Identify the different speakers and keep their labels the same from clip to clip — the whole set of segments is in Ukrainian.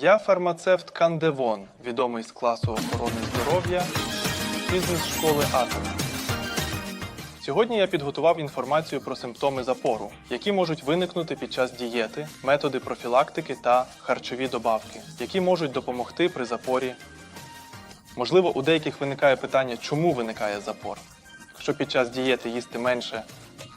Speaker 1: Я фармацевт Кандевон, відомий з класу охорони здоров'я бізнес-школи Атом. Сьогодні я підготував інформацію про симптоми запору, які можуть виникнути під час дієти, методи профілактики та харчові добавки, які можуть допомогти при запорі. Можливо, у деяких виникає питання, чому виникає запор. Якщо під час дієти їсти менше,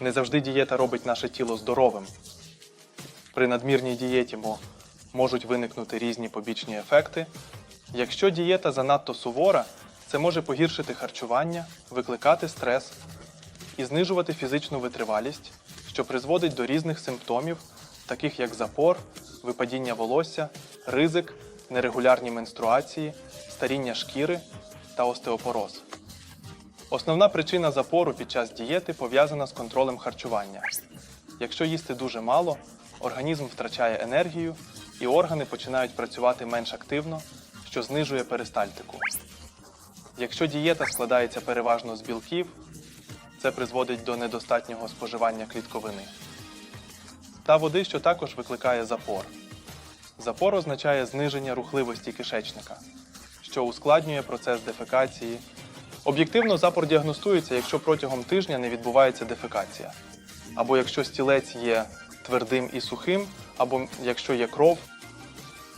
Speaker 1: не завжди дієта робить наше тіло здоровим. При надмірній дієті можуть виникнути різні побічні ефекти. Якщо дієта занадто сувора, це може погіршити харчування, викликати стрес і знижувати фізичну витривалість, що призводить до різних симптомів, таких як запор, випадіння волосся, ризик, нерегулярні менструації, старіння шкіри та остеопороз. Основна причина запору під час дієти пов'язана з контролем харчування. Якщо їсти дуже мало, організм втрачає енергію і органи починають працювати менш активно, що знижує перистальтику. Якщо дієта складається переважно з білків, це призводить до недостатнього споживання клітковини та води, що також викликає запор. Запор означає зниження рухливості кишечника, що ускладнює процес дефекації. Об'єктивно запор діагностується, якщо протягом тижня не відбувається дефекація, або якщо стілець є твердим і сухим, або якщо є кров.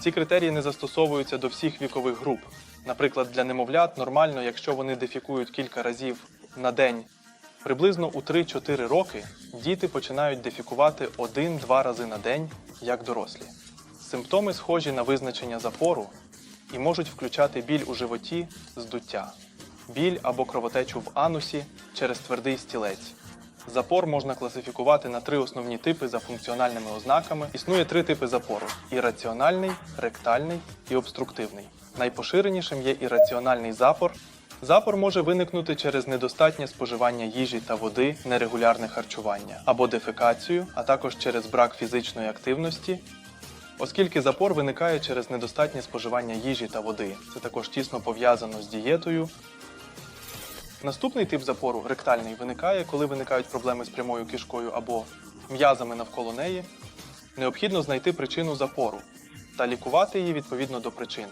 Speaker 1: Ці критерії не застосовуються до всіх вікових груп. Наприклад, для немовлят нормально, якщо вони дефікують кілька разів на день. Приблизно у 3-4 роки діти починають дефікувати 1-2 рази на день, як дорослі. Симптоми схожі на визначення запору і можуть включати біль у животі, здуття, біль або кровотечу в анусі через твердий стілець. Запор можна класифікувати на три основні типи за функціональними ознаками. Існує три типи запору: ірраціональний, ректальний і обструктивний. Найпоширенішим є ірраціональний запор. Запор може виникнути через недостатнє споживання їжі та води, нерегулярне харчування або дефекацію, а також через брак фізичної активності. Оскільки запор виникає через недостатнє споживання їжі та води, це також тісно пов'язано з дієтою, Наступний тип запору ректальний виникає, коли виникають проблеми з прямою кишкою або м'язами навколо неї. Необхідно знайти причину запору та лікувати її відповідно до причин.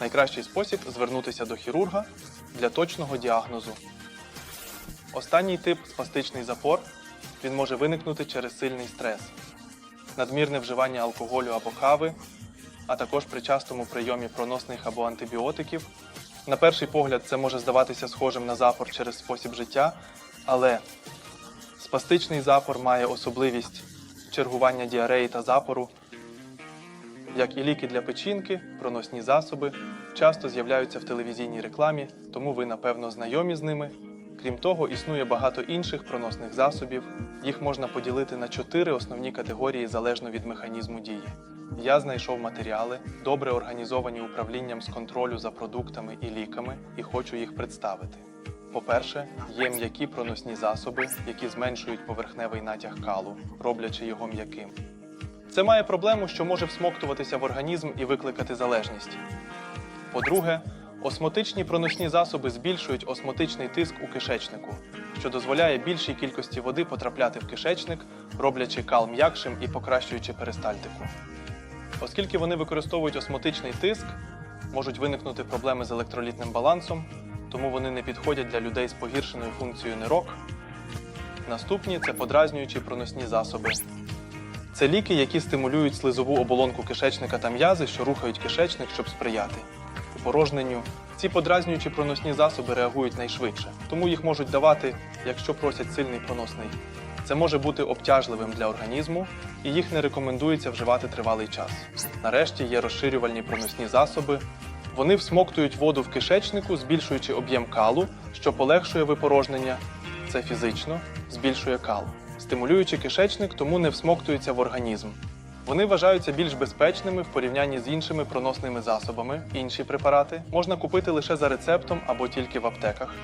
Speaker 1: Найкращий спосіб звернутися до хірурга для точного діагнозу. Останній тип спастичний запор. Він може виникнути через сильний стрес, надмірне вживання алкоголю або кави, а також при частому прийомі проносних або антибіотиків. На перший погляд це може здаватися схожим на запор через спосіб життя, але спастичний запор має особливість чергування діареї та запору. Як і ліки для печінки, проносні засоби часто з'являються в телевізійній рекламі, тому ви напевно знайомі з ними. Крім того, існує багато інших проносних засобів. Їх можна поділити на чотири основні категорії залежно від механізму дії. Я знайшов матеріали, добре організовані управлінням з контролю за продуктами і ліками, і хочу їх представити. По-перше, є м'які проносні засоби, які зменшують поверхневий натяг калу, роблячи його м'яким. Це має проблему, що може всмоктуватися в організм і викликати залежність. По-друге, осмотичні проносні засоби збільшують осмотичний тиск у кишечнику, що дозволяє більшій кількості води потрапляти в кишечник, роблячи кал м'якшим і покращуючи перистальтику. Оскільки вони використовують осмотичний тиск, можуть виникнути проблеми з електролітним балансом, тому вони не підходять для людей з погіршеною функцією нирок. Наступні це подразнюючі проносні засоби. Це ліки, які стимулюють слизову оболонку кишечника та м'язи, що рухають кишечник, щоб сприяти порожненню. Ці подразнюючі проносні засоби реагують найшвидше, тому їх можуть давати, якщо просять сильний проносний. Це може бути обтяжливим для організму, і їх не рекомендується вживати тривалий час. Нарешті є розширювальні проносні засоби. Вони всмоктують воду в кишечнику, збільшуючи об'єм калу, що полегшує випорожнення. Це фізично збільшує кал, стимулюючи кишечник, тому не всмоктується в організм. Вони вважаються більш безпечними в порівнянні з іншими проносними засобами. Інші препарати можна купити лише за рецептом або тільки в аптеках.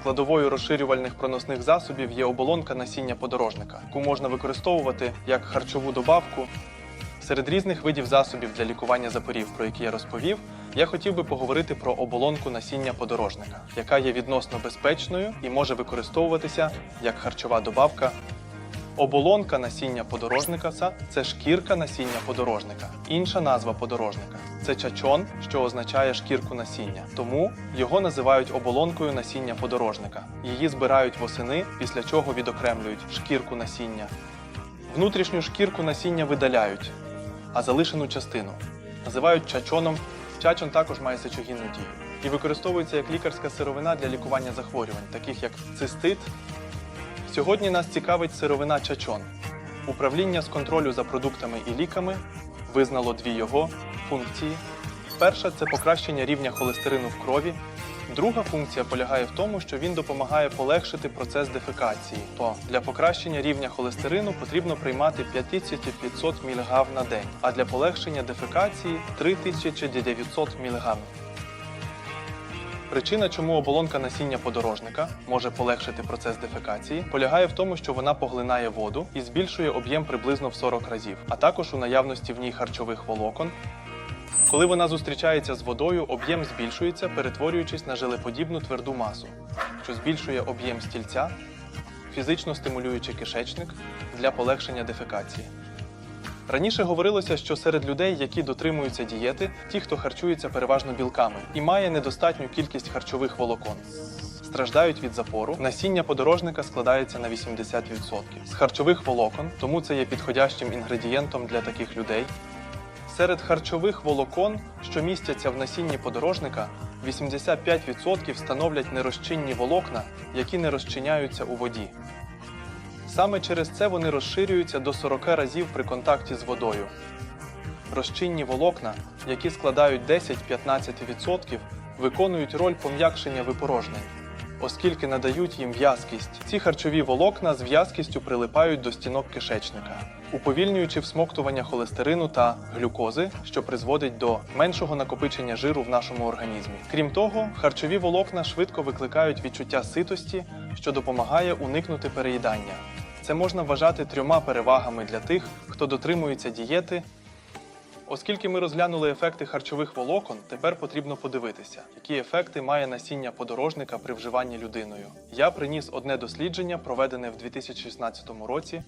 Speaker 1: Складовою розширювальних проносних засобів є оболонка насіння подорожника, яку можна використовувати як харчову добавку. Серед різних видів засобів для лікування запорів, про які я розповів, я хотів би поговорити про оболонку насіння подорожника, яка є відносно безпечною і може використовуватися як харчова добавка Оболонка насіння подорожника це шкірка насіння подорожника, інша назва подорожника. Це чачон, що означає шкірку насіння. Тому його називають оболонкою насіння подорожника. Її збирають восени, після чого відокремлюють шкірку насіння. Внутрішню шкірку насіння видаляють, а залишену частину називають чачоном. Чачон також має сечогінну дію і використовується як лікарська сировина для лікування захворювань, таких як цистит. Сьогодні нас цікавить сировина чачон. Управління з контролю за продуктами і ліками визнало дві його функції. Перша це покращення рівня холестерину в крові. Друга функція полягає в тому, що він допомагає полегшити процес дефекації. То для покращення рівня холестерину потрібно приймати 5500 мг на день, а для полегшення дефекації 3900 мг. Причина, чому оболонка насіння подорожника може полегшити процес дефекації, полягає в тому, що вона поглинає воду і збільшує об'єм приблизно в 40 разів, а також у наявності в ній харчових волокон. Коли вона зустрічається з водою, об'єм збільшується, перетворюючись на желеподібну тверду масу, що збільшує об'єм стільця, фізично стимулюючи кишечник для полегшення дефекації. Раніше говорилося, що серед людей, які дотримуються дієти, ті, хто харчується переважно білками і має недостатню кількість харчових волокон. Страждають від запору, насіння подорожника складається на 80% з харчових волокон, тому це є підходящим інгредієнтом для таких людей. Серед харчових волокон, що містяться в насінні подорожника, 85% становлять нерозчинні волокна, які не розчиняються у воді. Саме через це вони розширюються до 40 разів при контакті з водою. Розчинні волокна, які складають 10-15%, виконують роль пом'якшення випорожнень, оскільки надають їм в'язкість. Ці харчові волокна з в'язкістю прилипають до стінок кишечника, уповільнюючи всмоктування холестерину та глюкози, що призводить до меншого накопичення жиру в нашому організмі. Крім того, харчові волокна швидко викликають відчуття ситості, що допомагає уникнути переїдання. Це можна вважати трьома перевагами для тих, хто дотримується дієти. Оскільки ми розглянули ефекти харчових волокон, тепер потрібно подивитися, які ефекти має насіння подорожника при вживанні людиною. Я приніс одне дослідження, проведене в 2016 році.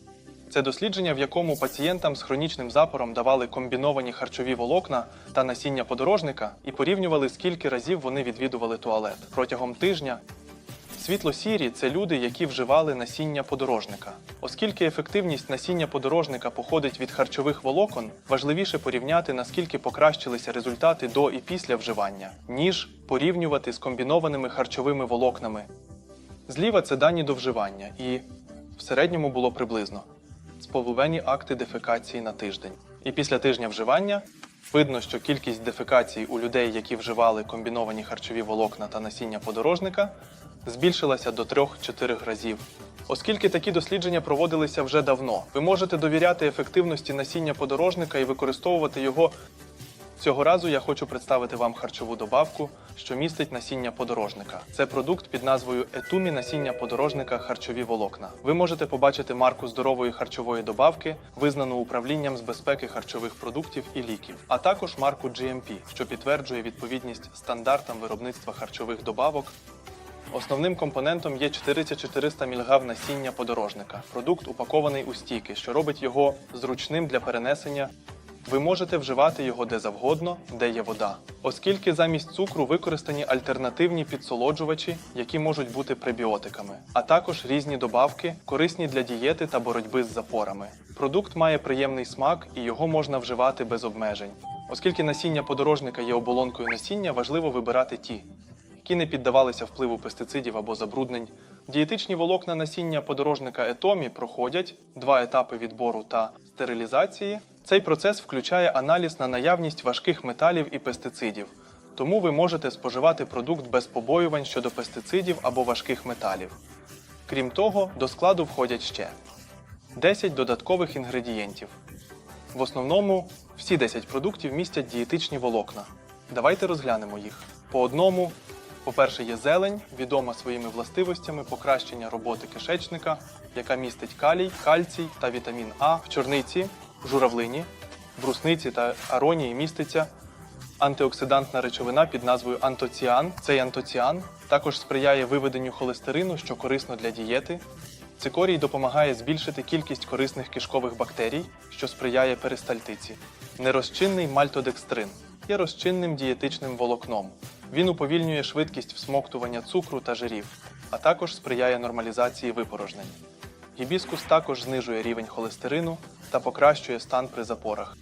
Speaker 1: Це дослідження, в якому пацієнтам з хронічним запором давали комбіновані харчові волокна та насіння подорожника і порівнювали, скільки разів вони відвідували туалет протягом тижня. Світло-сірі це люди, які вживали насіння подорожника. Оскільки ефективність насіння подорожника походить від харчових волокон, важливіше порівняти, наскільки покращилися результати до і після вживання, ніж порівнювати з комбінованими харчовими волокнами. Зліва це дані до вживання, і в середньому було приблизно споловені акти дефекації на тиждень. І після тижня вживання видно, що кількість дефекацій у людей, які вживали комбіновані харчові волокна та насіння подорожника, збільшилася до 3-4 разів. Оскільки такі дослідження проводилися вже давно, ви можете довіряти ефективності насіння подорожника і використовувати його. Цього разу я хочу представити вам харчову добавку, що містить насіння подорожника. Це продукт під назвою Етумі насіння подорожника харчові волокна. Ви можете побачити марку здорової харчової добавки, визнану управлінням з безпеки харчових продуктів і ліків, а також марку GMP, що підтверджує відповідність стандартам виробництва харчових добавок Основним компонентом є 4400 мг насіння подорожника. Продукт упакований у стійки, що робить його зручним для перенесення. Ви можете вживати його де завгодно, де є вода, оскільки замість цукру використані альтернативні підсолоджувачі, які можуть бути пребіотиками, а також різні добавки, корисні для дієти та боротьби з запорами. Продукт має приємний смак і його можна вживати без обмежень. Оскільки насіння подорожника є оболонкою насіння, важливо вибирати ті, які не піддавалися впливу пестицидів або забруднень. Дієтичні волокна насіння подорожника етомі проходять два етапи відбору та стерилізації. Цей процес включає аналіз на наявність важких металів і пестицидів. Тому ви можете споживати продукт без побоювань щодо пестицидів або важких металів. Крім того, до складу входять ще 10 додаткових інгредієнтів. В основному всі 10 продуктів містять дієтичні волокна. Давайте розглянемо їх. По одному, по-перше, є зелень, відома своїми властивостями покращення роботи кишечника, яка містить калій, кальцій та вітамін А в чорниці, журавлині, брусниці та аронії міститься антиоксидантна речовина під назвою антоціан. Цей антоціан також сприяє виведенню холестерину, що корисно для дієти. Цикорій допомагає збільшити кількість корисних кишкових бактерій, що сприяє перистальтиці. Нерозчинний мальтодекстрин є розчинним дієтичним волокном. Він уповільнює швидкість всмоктування цукру та жирів, а також сприяє нормалізації випорожнень. Гібіскус також знижує рівень холестерину та покращує стан при запорах.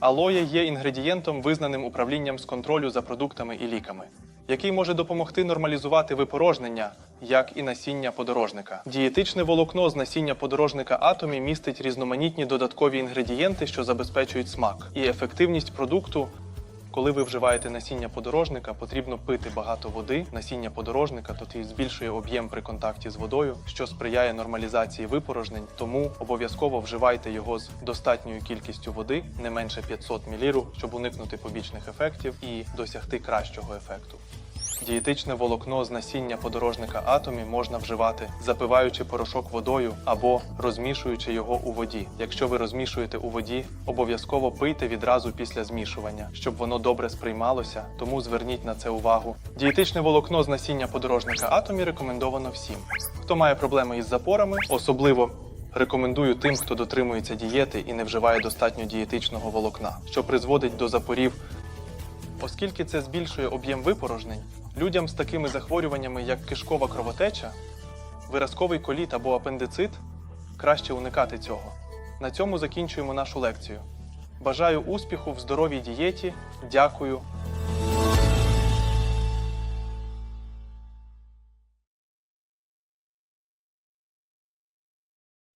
Speaker 1: Алоє є інгредієнтом, визнаним управлінням з контролю за продуктами і ліками, який може допомогти нормалізувати випорожнення, як і насіння подорожника. Дієтичне волокно з насіння подорожника атомі містить різноманітні додаткові інгредієнти, що забезпечують смак і ефективність продукту. Коли ви вживаєте насіння подорожника, потрібно пити багато води. Насіння подорожника тоді збільшує об'єм при контакті з водою, що сприяє нормалізації випорожнень. Тому обов'язково вживайте його з достатньою кількістю води, не менше 500 мл, щоб уникнути побічних ефектів і досягти кращого ефекту. Дієтичне волокно з насіння подорожника атомі можна вживати, запиваючи порошок водою або розмішуючи його у воді. Якщо ви розмішуєте у воді, обов'язково пийте відразу після змішування, щоб воно добре сприймалося, тому зверніть на це увагу. Дієтичне волокно з насіння подорожника атомі рекомендовано всім. Хто має проблеми із запорами, особливо Рекомендую тим, хто дотримується дієти і не вживає достатньо дієтичного волокна, що призводить до запорів Оскільки це збільшує об'єм випорожнень, людям з такими захворюваннями, як кишкова кровотеча, виразковий коліт або апендицит, краще уникати цього. На цьому закінчуємо нашу лекцію. Бажаю успіху в здоровій дієті. Дякую.